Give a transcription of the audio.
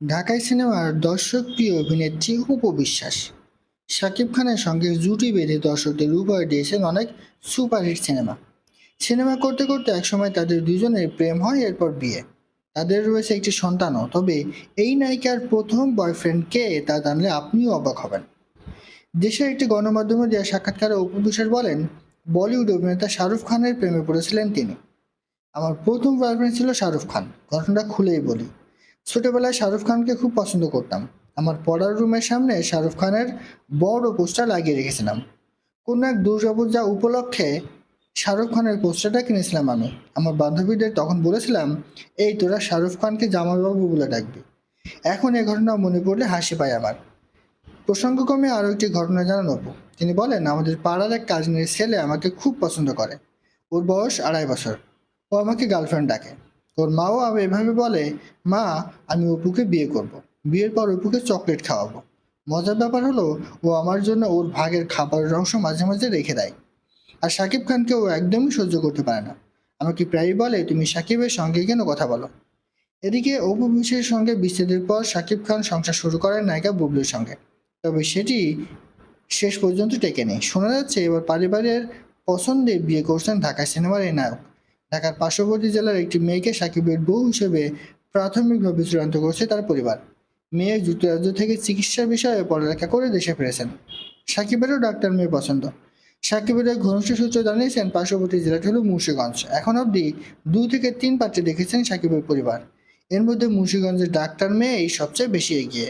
ঢাকাই সিনেমার দর্শক প্রিয় অভিনেত্রী উপবিশ্বাস শাকিব খানের সঙ্গে জুটি বেঁধে দর্শকদের উপহার দিয়েছেন অনেক সুপারহিট সিনেমা। সিনেমা করতে করতে একসময় তাদের দুজনের প্রেম হয়, এরপর বিয়ে। তাদের রয়েছে একটি সন্তানও, তবে এই নায়িকার প্রথম বয়ফ্রেন্ড কে, তা জানলে আপনিও অবাক হবেন। দেশের একটি গণমাধ্যমে দেওয়া সাক্ষাৎকারে অপু বিশ্বাস বলেন, বলিউড অভিনেতা শাহরুখ খানের প্রেমে পড়েছিলেন তিনি। আমার প্রথম বয়ফ্রেন্ড ছিল শাহরুখ খান, ঘটনাটা খুলেই বলি। ছোটবেলায় শাহরুখ খানকে খুব পছন্দ করতাম। আমার পড়ার রুমের সামনে শাহরুখ খানের বড় পোস্টার লাগিয়ে রেখেছিলাম। কোনো এক দুর্গাপূজা উপলক্ষে শাহরুখ খানের পোস্টারটা কিনেছিলাম আমি। আমার বান্ধবীদের তখন বলেছিলাম, এই তোরা শাহরুখ খানকে জামাইবাবু বলে ডাকবি। এখন এ ঘটনা মনে পড়লে হাসি পায় আমার। প্রসঙ্গক্রমে আরও একটি ঘটনা জানান তিনি বলেন, আমাদের পাড়ার এক কাজিনের ছেলে আমাকে খুব পছন্দ করে। ওর বয়স আড়াই বছর। ও আমাকে গার্লফ্রেন্ড ডাকে। ওর মাও আমি এভাবে বলে, মা, আমি অপুকে বিয়ে করব। বিয়ের পর অপুকে চকলেট খাওয়াবো। মজার ব্যাপার হলো, ও আমার জন্য ওর ভাগের খাবারের অংশ মাঝে মাঝে রেখে দেয়। আর সাকিব খানকে ও একদমই সহ্য করতে পারে না। আমাকে প্রায়ই বলে, তুমি সাকিবের সঙ্গে কেন কথা বলো? এদিকে অপু বিশ্বের সঙ্গে বিচ্ছেদের পর সাকিব খান সংসার শুরু করেন নায়িকা বুবলির সঙ্গে। তবে সেটি শেষ পর্যন্ত টেকে নেই শোনা যাচ্ছে এবার পারিবারের পছন্দে বিয়ে করছেন ঢাকা সিনেমার এই নায়ক। ঢাকার পার্শ্ববর্তী জেলার একটি মেয়েকে সাকিবের বউ হিসেবে প্রাথমিকভাবে চূড়ান্ত করছে তার পরিবার। মেয়ে যুক্তরাজ্য থেকে চিকিৎসার বিষয়ে পড়ালেখা করে দেশে ফিরেছেন। সাকিবেরও ডাক্তার মেয়ে পছন্দ। সাকিবের এক ঘনিষ্ঠ সূত্র জানিয়েছেন, পার্শ্ববর্তী জেলাটি হল মুন্সিগঞ্জ। এখন অবধি দুই থেকে তিন পাত্রে দেখেছেন সাকিবের পরিবার। এর মধ্যে মুন্সিগঞ্জের ডাক্তার মেয়েই সবচেয়ে বেশি এগিয়ে।